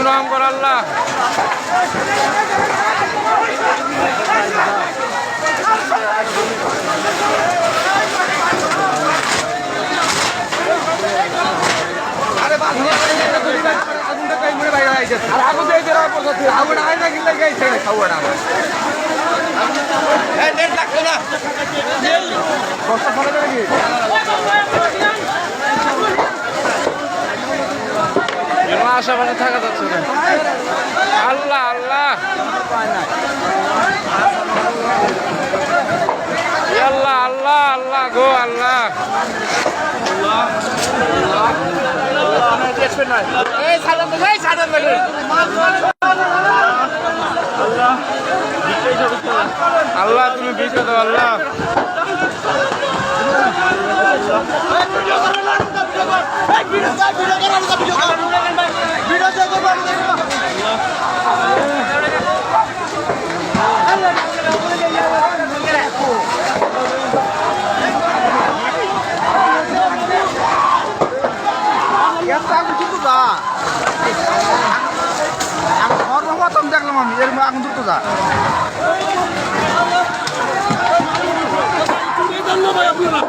রহম করো আল্লাহ। এমন আশেপাশে থাকা যাচ্ছে না। আল্লাহ আল্লাহ। আল্লাহ আল্লাহ আল্লাহ গো আল্লাহ। আল্লাহ তুমি বিজয় দাও আল্লাহ। সর্বপ্রথম দেখলাম আমি এর আগুন দ্রুত যা ধন্যবাদ আপনারা